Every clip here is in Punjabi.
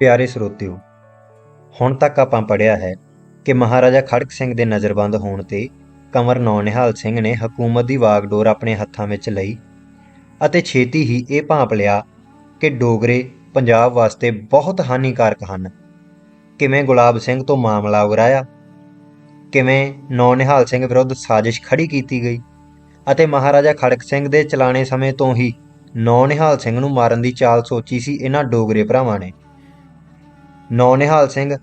ਪਿਆਰੇ ਸਰੋਤਿਓ, ਹੁਣ ਤੱਕ ਆਪਾਂ ਪੜ੍ਹਿਆ ਹੈ ਕਿ ਮਹਾਰਾਜਾ ਖੜਕ ਸਿੰਘ ਦੇ ਨਜ਼ਰਬੰਦ ਹੋਣ ਤੇ ਕੰਵਰ ਨੌਨਿਹਾਲ ਸਿੰਘ ਨੇ ਹਕੂਮਤ ਦੀ ਵਾਗਡੋਰ ਆਪਣੇ ਹੱਥਾਂ ਵਿੱਚ ਲਈ ਅਤੇ ਛੇਤੀ ਹੀ ਇਹ ਭਾਂਪ ਲਿਆ ਕਿ ਡੋਗਰੇ ਪੰਜਾਬ ਵਾਸਤੇ ਬਹੁਤ ਹਾਨੀਕਾਰਕ ਹਨ। ਕਿਵੇਂ ਗੁਲਾਬ ਸਿੰਘ ਤੋਂ ਮਾਮਲਾ ਉਗਰਾਇਆ? ਕਿਵੇਂ ਨੌਨਿਹਾਲ ਸਿੰਘ ਵਿਰੁੱਧ ਸਾਜ਼ਿਸ਼ ਖੜੀ ਕੀਤੀ ਗਈ? ਅਤੇ ਮਹਾਰਾਜਾ ਖੜਕ ਸਿੰਘ ਦੇ ਚਲਾਣੇ ਸਮੇਂ ਤੋਂ ਹੀ ਨੌਨਿਹਾਲ ਸਿੰਘ ਨੂੰ ਮਾਰਨ ਦੀ ਚਾਲ ਸੋਚੀ ਸੀ ਇਹਨਾਂ ਡੋਗਰੇ ਭਰਾਵਾਂ ਨੇ। ਨੌਨਿਹਾਲ ਸਿੰਘ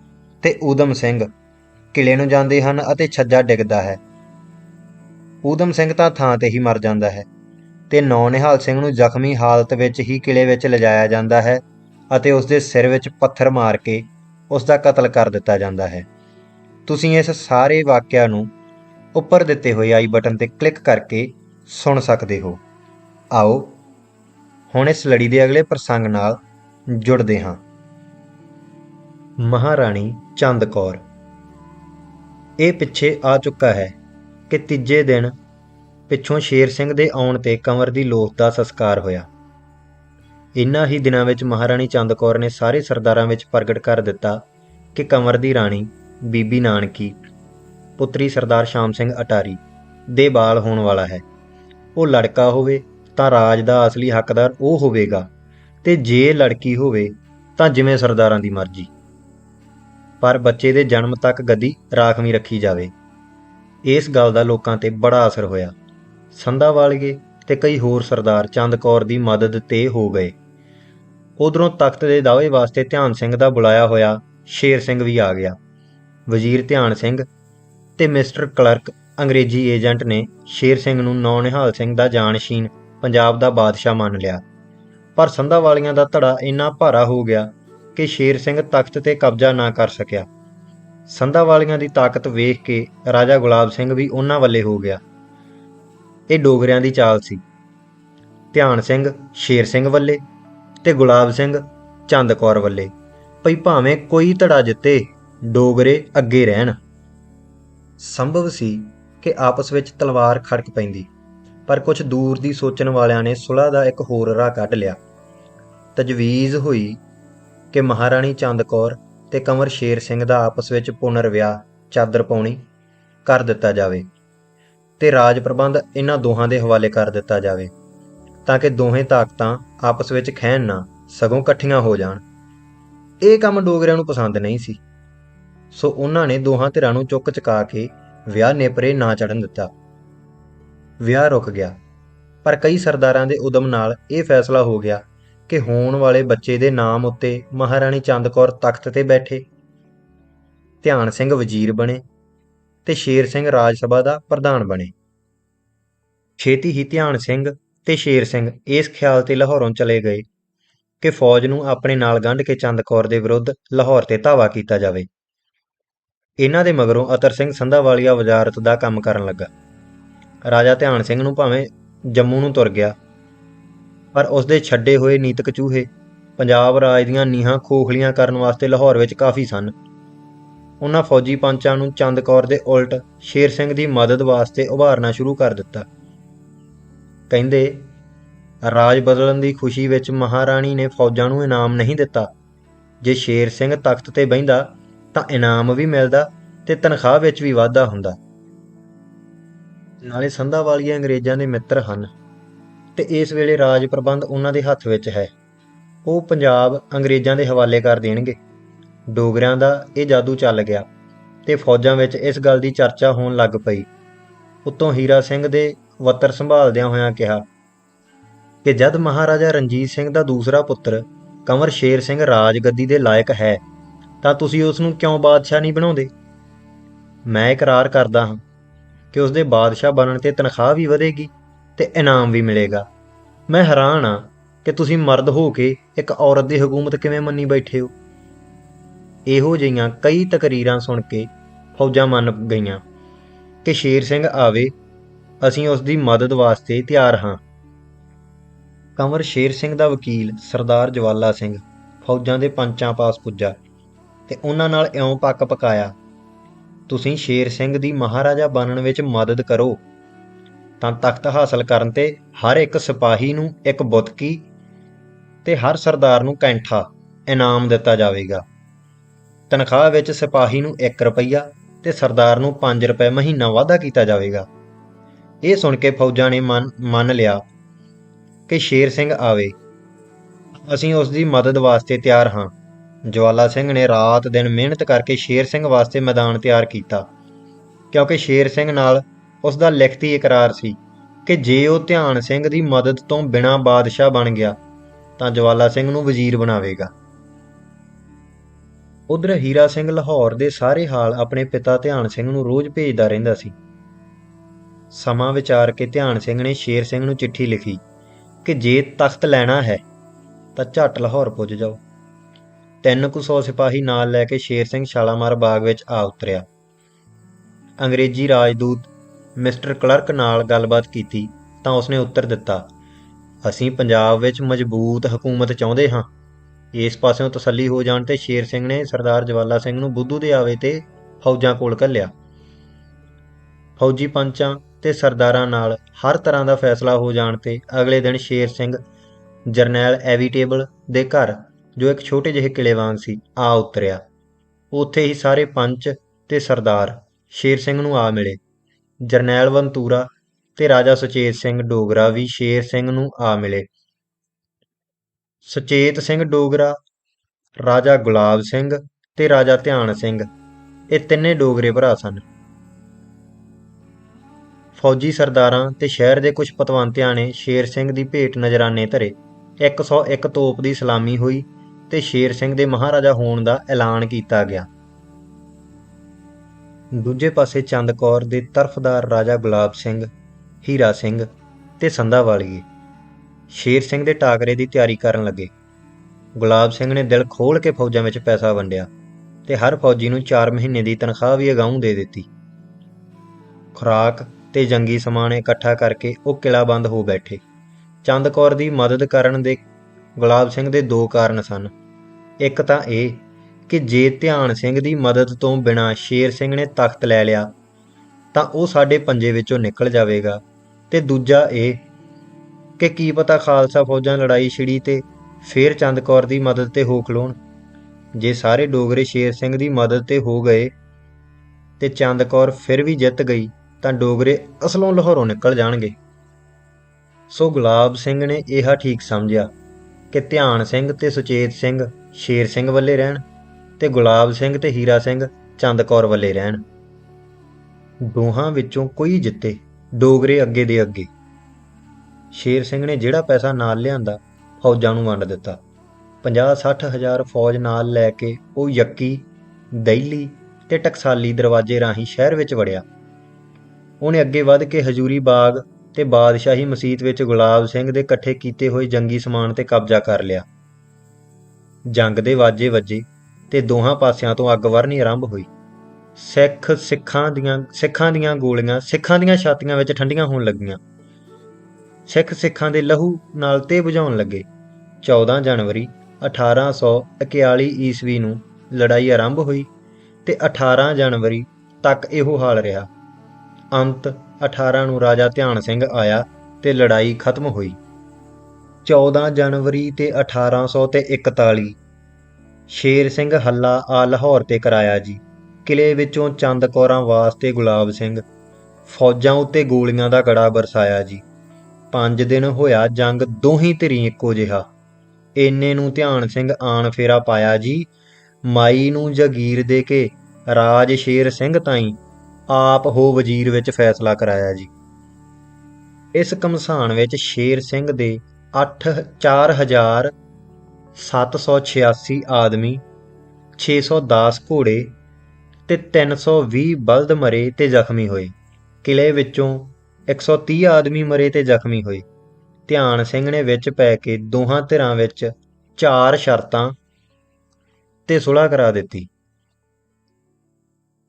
ਤੇ ਊਦਮ ਸਿੰਘ। ਕਿਲੇ ਨੂੰ ਜਾਂਦੇ ਹਨ ਅਤੇ ਛੱਜਾ ਡਿੱਗਦਾ ਹੈ। ਊਦਮ ਸਿੰਘ ਤਾਂ ਥਾਂ ਤੇ ਹੀ ਮਰ ਜਾਂਦਾ ਹੈ ਤੇ ਨੌਨਿਹਾਲ ਸਿੰਘ ਨੂੰ ਜ਼ਖਮੀ ਹਾਲਤ ਵਿੱਚ ਹੀ ਕਿਲੇ ਵਿੱਚ ਲਿਜਾਇਆ ਜਾਂਦਾ ਹੈ ਅਤੇ ਉਸ ਦੇ ਸਿਰ ਵਿੱਚ ਪੱਥਰ ਮਾਰ ਕੇ ਉਸ ਦਾ ਕਤਲ ਕਰ ਦਿੱਤਾ ਜਾਂਦਾ ਹੈ। ਤੁਸੀਂ ਇਸ ਸਾਰੇ ਵਾਕਿਆ ਨੂੰ ਉੱਪਰ ਦਿੱਤੇ ਹੋਏ ਆਈ ਬਟਨ ਤੇ ਕਲਿੱਕ ਕਰਕੇ ਸੁਣ ਸਕਦੇ ਹੋ। ਆਓ ਹੁਣ ਇਸ ਲੜੀ ਦੇ ਅਗਲੇ ਪ੍ਰਸੰਗ ਨਾਲ ਜੁੜਦੇ ਹਾਂ। ਮਹਾਰਾਣੀ ਚੰਦ ਕੌਰ। ਇਹ ਪਿੱਛੇ ਆ ਚੁੱਕਾ ਹੈ ਕਿ ਤੀਜੇ ਦਿਨ ਪਿੱਛੋਂ ਸ਼ੇਰ ਸਿੰਘ ਦੇ ਆਉਣ ਤੇ ਕੰਵਰ ਦੀ ਲੋਥ ਦਾ ਸੰਸਕਾਰ ਹੋਇਆ। ਇਨ੍ਹਾਂ ਹੀ ਦਿਨਾਂ ਵਿੱਚ ਮਹਾਰਾਣੀ ਚੰਦ ਕੌਰ ਨੇ ਸਾਰੇ ਸਰਦਾਰਾਂ ਵਿੱਚ ਪ੍ਰਗਟ ਕਰ ਦਿੱਤਾ ਕਿ ਕੰਵਰ ਦੀ ਰਾਣੀ ਬੀਬੀ ਨਾਨਕੀ, ਪੁੱਤਰੀ ਸਰਦਾਰ ਸ਼ਾਮ ਸਿੰਘ ਅਟਾਰੀ ਦੇ ਬਾਲ ਹੋਣ ਵਾਲਾ ਹੈ। ਉਹ ਲੜਕਾ ਹੋਵੇ ਤਾਂ ਰਾਜ ਦਾ ਅਸਲੀ ਹੱਕਦਾਰ ਉਹ ਹੋਵੇਗਾ ਤੇ ਜੇ ਲੜਕੀ ਹੋਵੇ ਤਾਂ ਜਿਵੇਂ ਸਰਦਾਰਾਂ ਦੀ ਮਰਜ਼ੀ। ਪਰ ਬੱਚੇ ਦੇ ਜਨਮ ਤੱਕ ਗੱਦੀ ਰਾਖਵੀਂ ਰੱਖੀ ਜਾਵੇ। ਇਸ ਗੱਲ ਦਾ ਲੋਕਾਂ ਤੇ ਬੜਾ ਅਸਰ ਹੋਇਆ। ਸੰਧਾ ਵਾਲੀਏ ਤੇ ਕਈ ਹੋਰ ਸਰਦਾਰ ਚੰਦ ਕੌਰ ਦੀ ਮਦਦ ਤੇ ਹੋ ਗਏ। ਉਧਰੋਂ ਤਖਤ ਦੇ ਦਾਅਵੇ ਵਾਸਤੇ ਧਿਆਨ ਸਿੰਘ ਦਾ ਬੁਲਾਇਆ ਹੋਇਆ ਸ਼ੇਰ ਸਿੰਘ ਵੀ ਆ ਗਿਆ। ਵਜ਼ੀਰ ਧਿਆਨ ਸਿੰਘ ਤੇ ਮਿਸਟਰ ਕਲਰਕ ਅੰਗਰੇਜ਼ੀ ਏਜੰਟ ਨੇ ਸ਼ੇਰ ਸਿੰਘ ਨੂੰ ਨੌ ਨਿਹਾਲ ਸਿੰਘ ਦਾ ਜਾਣਸ਼ੀਨ ਪੰਜਾਬ ਦਾ ਬਾਦਸ਼ਾਹ ਮੰਨ ਲਿਆ। ਪਰ ਸੰਧਾ ਵਾਲੀਆਂ ਦਾ ਧੜਾ ਇੰਨਾ ਭਾਰਾ ਹੋ ਗਿਆ ਕਿ ਸ਼ੇਰ ਸਿੰਘ ਤਖਤ ਤੇ ਕਬਜ਼ਾ ਨਾ ਕਰ ਸਕਿਆ। ਸੰਧਾ ਵਾਲੀਆਂ ਦੀ ਤਾਕਤ ਵੇਖ ਕੇ ਰਾਜਾ ਗੁਲਾਬ ਸਿੰਘ ਵੀ ਉਹਨਾਂ ਵੱਲੇ ਹੋ ਗਿਆ। ਇਹ ਡੋਗਰਿਆਂ ਦੀ ਚਾਲ ਸੀ। ਧਿਆਨ ਸਿੰਘ, ਸ਼ੇਰ ਸਿੰਘ ਵੱਲੇ ਤੇ ਗੁਲਾਬ ਸਿੰਘ, ਚੰਦ ਕੌਰ ਵੱਲੇ। ਭਈ ਭਾਵੇਂ ਕੋਈ ਧੜਾ ਜਿੱਤੇ, ਡੋਗਰੇ ਅੱਗੇ ਰਹਿਣ। ਸੰਭਵ ਸੀ ਕਿ ਆਪਸ ਵਿੱਚ ਤਲਵਾਰ ਖੜਕ ਪੈਂਦੀ, ਪਰ ਕੁਝ ਦੂਰ ਦੀ ਸੋਚਣ ਵਾਲਿਆਂ ਨੇ ਸੁਲ੍ਹਾ ਦਾ ਇੱਕ ਹੋਰ ਰਾਹ ਕੱਢ ਲਿਆ। ਤਜਵੀਜ਼ ਹੋਈ ਕਿ ਮਹਾਰਾਣੀ ਚੰਦ ਕੌਰ ਤੇ ਕੰਵਰ ਸ਼ੇਰ ਸਿੰਘ ਦਾ ਆਪਸ ਵਿੱਚ ਪੁਨਰ ਵਿਆਹ ਚਾਦਰ ਪਾਉਣੀ ਕਰ ਦਿੱਤਾ ਜਾਵੇ ਤੇ ਰਾਜ ਪ੍ਰਬੰਧ ਇਹਨਾਂ ਦੋਹਾਂ ਦੇ ਹਵਾਲੇ ਕਰ ਦਿੱਤਾ ਜਾਵੇ, ਤਾਂ ਕਿ ਦੋਹੇ ਤਾਕਤਾਂ ਆਪਸ ਵਿੱਚ ਖਹਿਣ ਨਾ ਸਗੋਂ ਇਕੱਠੀਆਂ ਹੋ ਜਾਣ। ਇਹ ਕੰਮ ਡੋਗਰਿਆਂ ਨੂੰ ਪਸੰਦ ਨਹੀਂ ਸੀ। ਸੋ ਉਹਨਾਂ ਨੇ ਦੋਹਾਂ ਧਿਰਾਂ ਨੂੰ ਚੁੱਕ ਚੁਕਾ ਕੇ ਵਿਆਹ ਨੇਪਰੇ ਨਾ ਚੜਨ ਦਿੱਤਾ। ਵਿਆਹ ਰੁਕ ਗਿਆ, ਪਰ ਕਈ ਸਰਦਾਰਾਂ ਦੇ ਉਦਮ ਨਾਲ ਇਹ ਫੈਸਲਾ ਹੋ ਗਿਆ ਕਿ ਹੋਣ ਵਾਲੇ ਬੱਚੇ ਦੇ ਨਾਮ ਉੱਤੇ ਮਹਾਰਾਣੀ ਚੰਦ ਕੌਰ ਤਖਤ ਤੇ ਬੈਠੇ, ਧਿਆਨ ਸਿੰਘ ਵਜ਼ੀਰ ਬਣੇ ਤੇ ਸ਼ੇਰ ਸਿੰਘ ਰਾਜ ਸਭਾ ਦਾ ਪ੍ਰਧਾਨ ਬਣੇ। ਛੇਤੀ ਹੀ ਧਿਆਨ ਸਿੰਘ ਤੇ ਸ਼ੇਰ ਸਿੰਘ ਇਸ ਖਿਆਲ ਤੇ ਲਾਹੌਰੋਂ ਚਲੇ ਗਏ ਕਿ ਫੌਜ ਨੂੰ ਆਪਣੇ ਨਾਲ ਗੰਢ ਕੇ ਚੰਦ ਕੌਰ ਦੇ ਵਿਰੁੱਧ ਲਾਹੌਰ ਤੇ ਧਾਵਾ ਕੀਤਾ ਜਾਵੇ। ਇਹਨਾਂ ਦੇ ਮਗਰੋਂ ਅਤਰ ਸਿੰਘ ਸੰਧਾਵਾਲੀਆ ਵਜ਼ਾਰਤ ਦਾ ਕੰਮ ਕਰਨ ਲੱਗਾ। ਰਾਜਾ ਧਿਆਨ ਸਿੰਘ ਨੂੰ ਭਾਵੇਂ ਜੰਮੂ ਨੂੰ ਤੁਰ ਗਿਆ ਪਰ ਉਸ ਦੇ ਛੱਡੇ ਹੋਏ ਨੀਤਕ ਚੂਹੇ ਪੰਜਾਬ ਰਾਜ ਦੀਆਂ ਨੀਹਾਂ ਖੋਖਲੀਆਂ ਕਰਨ ਵਾਸਤੇ ਲਾਹੌਰ ਵਿੱਚ ਕਾਫੀ ਸਨ। ਉਹਨਾਂ ਫੌਜੀ ਪੰਚਾਂ ਨੂੰ ਚੰਦ ਕੌਰ ਦੇ ਉਲਟ ਸ਼ੇਰ ਸਿੰਘ ਦੀ ਮਦਦ ਵਾਸਤੇ ਉਭਾਰਨਾ ਸ਼ੁਰੂ ਕਰ ਦਿੱਤਾ। ਕਹਿੰਦੇ, ਰਾਜ ਬਦਲਣ ਦੀ ਖੁਸ਼ੀ ਵਿੱਚ ਮਹਾਰਾਣੀ ਨੇ ਫੌਜਾਂ ਨੂੰ ਇਨਾਮ ਨਹੀਂ ਦਿੱਤਾ। ਜੇ ਸ਼ੇਰ ਸਿੰਘ ਤਖਤ ਤੇ ਬਹਿੰਦਾ ਤਾਂ ਇਨਾਮ ਵੀ ਮਿਲਦਾ ਤੇ ਤਨਖਾਹ ਵਿੱਚ ਵੀ ਵਾਧਾ ਹੁੰਦਾ। ਨਾਲੇ ਸੰਧਾ ਵਾਲੀਆਂ ਅੰਗਰੇਜ਼ਾਂ ਦੇ ਮਿੱਤਰ ਹਨ। ਤੇ ਇਸ ਵੇਲੇ ਰਾਜ ਪ੍ਰਬੰਧ ਉਹਨਾਂ ਦੇ ਹੱਥ ਵਿੱਚ ਹੈ। ਉਹ ਪੰਜਾਬ ਅੰਗਰੇਜ਼ਾਂ ਦੇ ਹਵਾਲੇ ਕਰ ਦੇਣਗੇ। ਡੋਗਰਿਆਂ ਦਾ ਇਹ ਜਾਦੂ ਚੱਲ ਗਿਆ ਤੇ ਫੌਜਾਂ ਵਿੱਚ ਇਸ ਗੱਲ ਦੀ ਚਰਚਾ ਹੋਣ ਲੱਗ ਪਈ। ਉਤੋਂ ਹੀਰਾ ਸਿੰਘ ਦੇ ਵਤਰ ਸੰਭਾਲਦਿਆਂ ਹੋਇਆਂ ਕਿਹਾ ਕਿ ਜਦ ਮਹਾਰਾਜਾ ਰਣਜੀਤ ਸਿੰਘ ਦਾ ਦੂਸਰਾ ਪੁੱਤਰ ਕੰਵਰ ਸ਼ੇਰ ਸਿੰਘ ਰਾਜ ਗੱਦੀ ਦੇ ਲਾਇਕ ਹੈ, ਤਾਂ ਤੁਸੀਂ ਉਸ ਨੂੰ ਕਿਉਂ ਬਾਦਸ਼ਾਹ ਨਹੀਂ ਬਣਾਉਂਦੇ? ਮੈਂ ਇਕਰਾਰ ਕਰਦਾ ਹਾਂ ਕਿ ਉਸ ਦੇ ਬਾਦਸ਼ਾਹ ਬਣਨ ਤੇ ਤਨਖਾਹ ਵੀ ਵਧੇਗੀ। ਤੇ ਇਨਾਮ ਵੀ ਮਿਲੇਗਾ। ਮੈਂ ਹੈਰਾਨ ਹਾਂ ਕਿ ਤੁਸੀਂ ਮਰਦ ਹੋ ਕੇ ਇੱਕ ਔਰਤ ਦੀ ਹਕੂਮਤ ਕਿਵੇਂ ਮੰਨੀ ਬੈਠੇ ਹੋ। ਇਹੋ ਜਿਹੀਆਂ ਕਈ ਤਕਰੀਰਾਂ ਸੁਣ ਕੇ ਫੌਜਾਂ ਮੰਨ ਗਈਆਂ ਕਿ ਸ਼ੇਰ ਸਿੰਘ ਆਵੇ, ਅਸੀਂ ਉਸ ਦੀ ਮਦਦ ਵਾਸਤੇ ਤਿਆਰ ਹਾਂ। ਕੰਵਰ ਸ਼ੇਰ ਸਿੰਘ ਦਾ ਵਕੀਲ ਸਰਦਾਰ ਜਵਾਲਾ ਸਿੰਘ ਫੌਜਾਂ ਦੇ ਪੰਚਾਂ ਪਾਸ ਪੁੱਜਾ ਤੇ ਉਹਨਾਂ ਨਾਲ ਇਉਂ ਪੱਕ ਪਕਾਇਆ, ਤੁਸੀਂ ਸ਼ੇਰ ਸਿੰਘ ਦੀ ਮਹਾਰਾਜਾ ਬਣਨ ਵਿੱਚ ਮਦਦ ਕਰੋ। ਤਾਂ ਤਖਤ ਹਾਸਲ ਕਰਨ ਤੇ ਹਰ ਇੱਕ ਸਿਪਾਹੀ ਨੂੰ ਇੱਕ ਬੁਤਕੀ ਤੇ ਹਰ ਸਰਦਾਰ ਨੂੰ ਕੈਂਠਾ ਇਨਾਮ ਦਿੱਤਾ ਜਾਵੇਗਾ। ਤਨਖਾਹ ਵਿੱਚ ਸਿਪਾਹੀ ਨੂੰ 1 ਰੁਪਈਆ ਤੇ ਸਰਦਾਰ ਨੂੰ 5 ਰੁਪਏ ਮਹੀਨਾ ਵਾਧਾ ਕੀਤਾ ਜਾਵੇਗਾ। ਇਹ ਸੁਣ ਕੇ ਫੌਜਾਂ ਨੇ ਮੰਨ ਮੰਨ ਲਿਆ ਕਿ ਸ਼ੇਰ ਸਿੰਘ ਆਵੇ। ਅਸੀਂ ਉਸ ਦੀ ਮਦਦ ਵਾਸਤੇ ਤਿਆਰ ਹਾਂ। ਜਵਾਲਾ ਸਿੰਘ ਨੇ ਰਾਤ ਦਿਨ ਮਿਹਨਤ ਕਰਕੇ ਸ਼ੇਰ ਸਿੰਘ ਵਾਸਤੇ ਮੈਦਾਨ ਤਿਆਰ ਕੀਤਾ। ਕਿਉਂਕਿ ਸ਼ੇਰ ਸਿੰਘ ਨਾਲ ਉਸ ਦਾ ਲਿਖਤੀ ਇਕਰਾਰ ਸੀ ਕਿ ਜੇ ਉਹ ਧਿਆਨ ਸਿੰਘ ਦੀ ਮਦਦ ਤੋਂ ਬਿਨਾਂ ਬਾਦਸ਼ਾਹ ਬਣ ਗਿਆ, ਤਾਂ ਜਵਾਲਾ ਸਿੰਘ ਨੂੰ ਵਜ਼ੀਰ ਬਣਾਵੇਗਾ। ਉਧਰ ਹੀਰਾ ਸਿੰਘ ਲਾਹੌਰ ਦੇ ਸਾਰੇ ਹਾਲ ਆਪਣੇ ਪਿਤਾ ਧਿਆਨ ਸਿੰਘ ਨੂੰ ਰੋਜ਼ ਭੇਜਦਾ ਰਹਿੰਦਾ ਸੀ। ਸਮਾਂ ਵਿਚਾਰ ਕੇ ਧਿਆਨ ਸਿੰਘ ਨੇ ਸ਼ੇਰ ਸਿੰਘ ਨੂੰ ਚਿੱਠੀ ਲਿਖੀ ਕਿ ਜੇ ਤਖਤ ਲੈਣਾ ਹੈ, ਤਾਂ ਝੱਟ ਲਾਹੌਰ ਪੁੱਜ ਜਾਓ। ਤਿੰਨ ਕੁ ਸੌ ਸਿਪਾਹੀ ਨਾਲ ਲੈ ਕੇ ਸ਼ੇਰ ਸਿੰਘ ਸ਼ਾਲਾਮਾਰ ਬਾਗ ਵਿੱਚ ਆ ਉਤਰਿਆ। ਅੰਗਰੇਜ਼ੀ ਰਾਜਦੂਤ ਮਿਸਟਰ ਕਲਰਕ ਨਾਲ ਗੱਲਬਾਤ ਕੀਤੀ ਤਾਂ ਉਸਨੇ ਉੱਤਰ ਦਿੱਤਾ, ਅਸੀਂ ਪੰਜਾਬ ਵਿੱਚ ਮਜ਼ਬੂਤ ਹਕੂਮਤ ਚਾਹੁੰਦੇ ਹਾਂ। ਇਸ ਪਾਸਿਓਂ ਤਸੱਲੀ ਹੋ ਜਾਣ ਤੇ ਸ਼ੇਰ ਸਿੰਘ ਨੇ ਸਰਦਾਰ ਜਵਾਲਾ ਸਿੰਘ ਨੂੰ ਬੁੱਧੂ ਦੇ ਆਵੇ ਤੇ ਫੌਜਾਂ ਕੋਲ ਘੱਲਿਆ। ਫੌਜੀ ਪੰਚਾਂ ਤੇ ਸਰਦਾਰਾਂ ਨਾਲ ਹਰ ਤਰ੍ਹਾਂ ਦਾ ਫੈਸਲਾ ਹੋ ਜਾਣ ਤੇ ਅਗਲੇ ਦਿਨ ਸ਼ੇਰ ਸਿੰਘ ਜਰਨੈਲ ਐਵੀਟੇਬਲ ਦੇ ਘਰ, ਜੋ ਇੱਕ ਛੋਟੇ ਜਿਹੇ ਕਿਲੇ ਵਾਂਗ ਸੀ, ਆ ਉਤਰਿਆ। ਉੱਥੇ ਹੀ ਸਾਰੇ ਪੰਚ ਤੇ ਸਰਦਾਰ ਸ਼ੇਰ ਸਿੰਘ ਨੂੰ ਆ ਮਿਲੇ। ਜਰਨੈਲ ਵੰਤੂਰਾ ਤੇ ਰਾਜਾ ਸੁਚੇਤ ਸਿੰਘ ਡੋਗਰਾ ਵੀ ਸ਼ੇਰ ਸਿੰਘ ਨੂੰ ਆ ਮਿਲੇ। ਸੁਚੇਤ ਸਿੰਘ ਡੋਗਰਾ, ਰਾਜਾ ਗੁਲਾਬ ਸਿੰਘ ਤੇ ਰਾਜਾ ਧਿਆਨ ਸਿੰਘ, ਇਹ ਤਿੰਨੇ ਡੋਗਰੇ ਭਰਾ ਸਨ। ਫੌਜੀ ਸਰਦਾਰਾਂ ਤੇ ਸ਼ਹਿਰ ਦੇ ਕੁਝ ਪਤਵੰਤਿਆਂ ਨੇ ਸ਼ੇਰ ਸਿੰਘ ਦੀ ਭੇਟ ਨਜ਼ਰਾਨੇ ਧਰੇ। 101 ਤੋਪ ਦੀ ਸਲਾਮੀ ਹੋਈ ਤੇ ਸ਼ੇਰ ਸਿੰਘ ਦੇ ਮਹਾਰਾਜਾ ਹੋਣ ਦਾ ਐਲਾਨ ਕੀਤਾ ਗਿਆ। ਦੂਜੇ ਪਾਸੇ ਚੰਦ ਕੌਰ ਦੇ ਤਰਫਦਾਰ ਰਾਜਾ ਗੁਲਾਬ ਸਿੰਘ, ਹੀਰਾ ਸਿੰਘ ਤੇ ਸੰਧਾ ਵਾਲੀਏ। ਸ਼ੇਰ ਸਿੰਘ ਦੇ ਟਾਕਰੇ ਦੀ ਤਿਆਰੀ ਕਰਨ ਲੱਗੇ। ਗੁਲਾਬ ਸਿੰਘ ਨੇ ਦਿਲ ਖੋਲ ਕੇ ਫੌਜਾਂ ਵਿੱਚ ਪੈਸਾ ਵੰਡਿਆ ਤੇ ਹਰ ਫੌਜੀ ਨੂੰ 4 ਮਹੀਨੇ ਦੀ ਤਨਖਾਹ ਵੀ ਅਗਾਊਂ ਦੇ ਦਿੱਤੀ। ਖੁਰਾਕ ਤੇ ਜੰਗੀ ਸਮਾਨ ਇਕੱਠਾ ਕਰਕੇ ਉਹ ਕਿਲਾ ਬੰਦ ਹੋ ਬੈਠੇ। ਚੰਦ ਕੌਰ ਦੀ ਮਦਦ ਕਰਨ ਦੇ ਗੁਲਾਬ ਸਿੰਘ ਦੇ ਦੋ ਕਾਰਨ ਸਨ। ਇੱਕ ਤਾਂ ਇਹ ਕਿ ਜੇ ਧਿਆਨ ਸਿੰਘ ਦੀ ਮਦਦ ਤੋਂ ਬਿਨਾਂ ਸ਼ੇਰ ਸਿੰਘ ਨੇ ਤਖਤ ਲੈ ਲਿਆ, ਤਾਂ ਉਹ ਸਾਡੇ ਪੰਜੇ ਵਿੱਚੋਂ ਨਿਕਲ ਜਾਵੇਗਾ। ਤੇ ਦੂਜਾ ਇਹ ਕਿ ਕੀ ਪਤਾ ਖਾਲਸਾ ਫੌਜਾਂ ਲੜਾਈ ਛਿੜੀ ਤੇ ਫੇਰ ਚੰਦ ਕੌਰ ਦੀ ਮਦਦ ਤੇ ਹੋ ਖਲੋਣ। ਜੇ ਸਾਰੇ ਡੋਗਰੇ ਸ਼ੇਰ ਸਿੰਘ ਦੀ ਮਦਦ ਤੇ ਹੋ ਗਏ ਤੇ ਚੰਦ ਕੌਰ ਫਿਰ ਵੀ ਜਿੱਤ ਗਈ, ਤਾਂ ਡੋਗਰੇ ਅਸਲੋਂ ਲਾਹੌਰੋਂ ਨਿਕਲ ਜਾਣਗੇ। ਸੋ ਗੁਲਾਬ ਸਿੰਘ ਨੇ ਇਹ ਠੀਕ ਸਮਝਿਆ ਕਿ ਧਿਆਨ ਸਿੰਘ ਤੇ ਸੁਚੇਤ ਸਿੰਘ ਸ਼ੇਰ ਸਿੰਘ ਵੱਲੇ ਰਹਿਣ। ਤੇ ਗੁਲਾਬ ਸਿੰਘ ਤੇ ਹੀਰਾ ਸਿੰਘ ਚੰਦ ਕੌਰ ਵੱਲੇ ਰਹਿਣ। ਦੋਹਾਂ ਵਿੱਚੋਂ ਕੋਈ ਜਿੱਤੇ ਡੋਗਰੇ ਅੱਗੇ ਦੇ ਅੱਗੇ। ਸ਼ੇਰ ਸਿੰਘ ਨੇ ਜਿਹੜਾ ਪੈਸਾ ਨਾਲ ਲਿਆਂਦਾ, ਫੌਜਾਂ ਨੂੰ ਵੰਡ ਦਿੱਤਾ। 50-60 ਹਜ਼ਾਰ ਫੌਜ ਨਾਲ ਲੈ ਕੇ ਉਹ ਯੱਕੀ, ਦਹਿਲੀ ਤੇ ਟਕਸਾਲੀ ਦਰਵਾਜ਼ੇ ਰਾਹੀਂ ਸ਼ਹਿਰ ਵਿੱਚ ਵੜਿਆ। ਉਹਨੇ ਅੱਗੇ ਵੱਧ ਕੇ ਹਜੂਰੀ ਬਾਗ ਤੇ ਬਾਦਸ਼ਾਹੀ ਮਸਜਿਦ ਵਿੱਚ ਗੁਲਾਬ ਸਿੰਘ ਦੇ ਇਕੱਠੇ ਕੀਤੇ ਹੋਏ ਜੰਗੀ ਸਮਾਨ ਤੇ ਕਬਜ਼ਾ ਕਰ ਲਿਆ। ਜੰਗ ਦੇ ਵਾਜੇ ਵੱਜੇ। ਤੇ ਦੋਹਾਂ ਪਾਸਿਆਂ ਤੋਂ ਅੱਗ ਵਰਨੀ ਆਰੰਭ ਹੋਈ। ਸਿੱਖ ਸਿੱਖਾਂ ਦੀਆਂ ਸਿੱਖਾਂ ਦੀਆਂ ਗੋਲੀਆਂ, ਸਿੱਖਾਂ ਦੀਆਂ ਛਾਤੀਆਂ ਵਿੱਚ ਠੰਡੀਆਂ ਹੋਣ ਲੱਗੀਆਂ। ਸਿੱਖ ਸਿੱਖਾਂ ਦੇ ਲਹੂ ਨਾਲ ਤੇ ਬੁਝਾਉਣ ਲੱਗੇ। 14 ਜਨਵਰੀ 1841 ਈਸਵੀ ਨੂੰ ਲੜਾਈ ਆਰੰਭ ਹੋਈ ਤੇ 18 ਜਨਵਰੀ ਤੱਕ ਇਹੋ ਹਾਲ ਰਿਹਾ। ਅੰਤ 18 ਨੂੰ ਰਾਜਾ ਧਿਆਨ ਸਿੰਘ ਆਇਆ ਤੇ ਲੜਾਈ ਖਤਮ ਹੋਈ। 14 ਜਨਵਰੀ ਤੇ 1800 ਤੇ 41 ਸ਼ੇਰ ਸਿੰਘ ਹੱਲਾ ਆ ਲਾਹੌਰ ਤੇ ਕਰਾਇਆ ਜੀ। ਕਿਲੇ ਵਿੱਚੋਂ ਚੰਦ ਕੌਰਾਂ ਵਾਸਤੇ ਗੁਲਾਬ ਸਿੰਘ, ਫੌਜਾਂ ਉੱਤੇ ਗੋਲੀਆਂ ਦਾ ਗੜਾ ਬਰਸਾਇਆ ਜੀ। ਪੰਜ ਦਿਨ ਹੋਇਆ ਜੰਗ ਦੋਹੀਂ ਧਿਰੀ ਇੱਕੋ ਜਿਹਾ। ਇੰਨੇ ਨੂੰ ਧਿਆਨ ਸਿੰਘ ਆਣ ਫੇਰਾ ਪਾਇਆ ਜੀ। ਮਾਈ ਨੂੰ ਜਗੀਰ ਦੇ ਕੇ ਰਾਜ ਸ਼ੇਰ ਸਿੰਘ ਤਾਈਂ ਆਪ ਹੋ ਵਜ਼ੀਰ ਵਿੱਚ ਫੈਸਲਾ ਕਰਾਇਆ ਜੀ। ਇਸ ਕਮਸਾਨ ਵਿੱਚ ਸ਼ੇਰ ਸਿੰਘ ਦੇ 8 4786 ਆਦਮੀ 610 ਘੋੜੇ ਤੇ 320 ਬਲਦ ਮਰੇ ਤੇ ਜ਼ਖਮੀ ਹੋਏ। ਕਿਲੇ ਵਿੱਚੋਂ 130 ਆਦਮੀ ਮਰੇ ਤੇ ਜ਼ਖਮੀ ਹੋਏ। ਧਿਆਨ ਸਿੰਘ ਨੇ ਵਿੱਚ ਪੈ ਕੇ ਦੋਹਾਂ ਧਿਰਾਂ ਵਿੱਚ ਚਾਰ ਸ਼ਰਤਾਂ ਤੇ ਸੁਲ੍ਹਾ ਕਰਾ ਦਿੱਤੀ।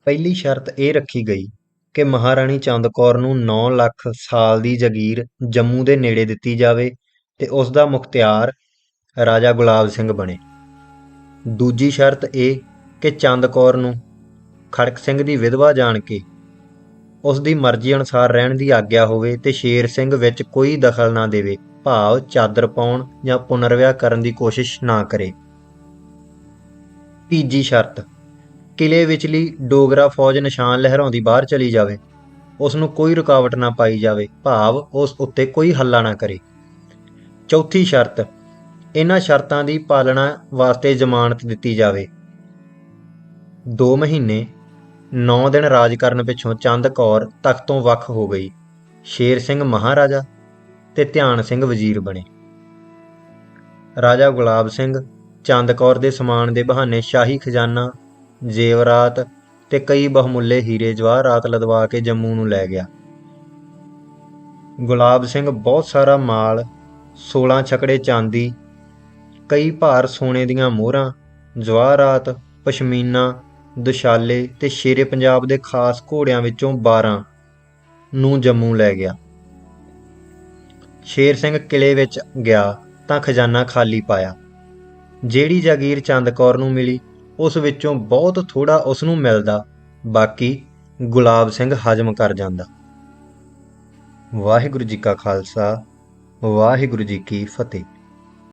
ਪਹਿਲੀ ਸ਼ਰਤ ਇਹ ਰੱਖੀ ਗਈ ਕਿ ਮਹਾਰਾਣੀ ਚੰਦ ਕੌਰ ਨੂੰ 9 ਲੱਖ ਸਾਲ ਦੀ ਜਗੀਰ ਜੰਮੂ ਦੇ ਨੇੜੇ ਦਿੱਤੀ ਜਾਵੇ ਤੇ ਉਸ ਦਾ ਮੁਖਤਿਆਰ ਰਾਜਾ ਗੁਲਾਬ ਸਿੰਘ ਬਣੇ। ਦੂਜੀ ਸ਼ਰਤ ਇਹ ਕਿ ਚੰਦ ਕੌਰ ਨੂੰ ਖੜਕ ਸਿੰਘ ਦੀ ਵਿਧਵਾ ਜਾਣ ਕੇ ਉਸ ਦੀ ਮਰਜ਼ੀ ਅਨੁਸਾਰ ਰਹਿਣ ਦੀ ਆਗਿਆ ਹੋਵੇ ਤੇ ਸ਼ੇਰ ਸਿੰਘ ਵਿੱਚ ਕੋਈ ਦਖਲ ਨਾ ਦੇਵੇ, ਭਾਵ ਚਾਦਰ ਪਾਉਣ ਜਾਂ ਪੁਨਰਵਿਆਹ ਕਰਨ ਦੀ ਕੋਸ਼ਿਸ਼ ਨਾ ਕਰੇ। ਤੀਜੀ ਸ਼ਰਤ, ਕਿਲੇ ਵਿਚਲੀ ਡੋਗਰਾ ਫੌਜ ਨਿਸ਼ਾਨ ਲਹਿਰਾਉਂਦੀ ਬਾਹਰ ਚਲੀ ਜਾਵੇ। ਉਸ ਨੂੰ ਕੋਈ ਰੁਕਾਵਟ ਨਾ ਪਾਈ ਜਾਵੇ, ਭਾਵ ਉਸ ਉੱਤੇ ਕੋਈ ਹੱਲਾ ਨਾ ਕਰੇ। ਚੌਥੀ ਸ਼ਰਤ ਇਹਨਾਂ ਸ਼ਰਤਾਂ ਦੀ ਪਾਲਣਾ ਵਾਸਤੇ ਜ਼ਮਾਨਤ ਦਿੱਤੀ ਜਾਵੇ। 2 ਮਹੀਨੇ 9 ਦਿਨ ਰਾਜ ਕਰਨ ਪਿੱਛੋਂ ਚੰਦ ਕੌਰ ਤਖਤ ਤੋਂ ਵੱਖ ਹੋ ਗਈ। ਸ਼ੇਰ ਸਿੰਘ ਮਹਾਰਾਜਾ ਤੇ ਧਿਆਨ ਸਿੰਘ ਵਜ਼ੀਰ ਬਣੇ। ਰਾਜਾ ਗੁਲਾਬ ਸਿੰਘ ਚੰਦ ਕੌਰ ਦੇ ਸਮਾਨ ਦੇ ਬਹਾਨੇ ਸ਼ਾਹੀ ਖਜ਼ਾਨਾ, ਜੇਵਰਾਤ ਤੇ ਕਈ ਬਹੁਮੁੱਲੇ ਹੀਰੇ ਜਵਾਹਰਾਤ ਲਦਵਾ ਕੇ ਜੰਮੂ ਨੂੰ ਲੈ ਗਿਆ। ਗੁਲਾਬ ਸਿੰਘ ਬਹੁਤ ਸਾਰਾ ਮਾਲ 16 ਛਕੜੇ ਚਾਂਦੀ ਕਈ ਭਾਰ ਸੋਨੇ ਦੀਆਂ ਮੋਹਰਾਂ ਜਵਾਹਰਾਤ ਪਸ਼ਮੀਨਾ, ਦੁਸ਼ਾਲੇ ਤੇ ਸ਼ੇਰੇ ਪੰਜਾਬ ਦੇ ਖਾਸ ਘੋੜਿਆਂ ਵਿੱਚੋਂ 12 ਨੂੰ ਜੰਮੂ ਲੈ ਗਿਆ। ਸ਼ੇਰ ਸਿੰਘ ਕਿਲੇ ਵਿੱਚ ਗਿਆ ਤਾਂ ਖਜ਼ਾਨਾ ਖਾਲੀ ਪਾਇਆ। ਜਿਹੜੀ ਜਾਗੀਰ ਚੰਦ ਕੌਰ ਨੂੰ ਮਿਲੀ, ਉਸ ਵਿੱਚੋਂ ਬਹੁਤ ਥੋੜਾ ਉਸ ਨੂੰ ਮਿਲਦਾ, ਬਾਕੀ ਗੁਲਾਬ ਸਿੰਘ ਹਜਮ ਕਰ ਜਾਂਦਾ। ਵਾਹਿਗੁਰੂ ਜੀ ਕਾ ਖਾਲਸਾ, ਵਾਹਿਗੁਰੂ ਜੀ ਕੀ ਫਤਿਹ।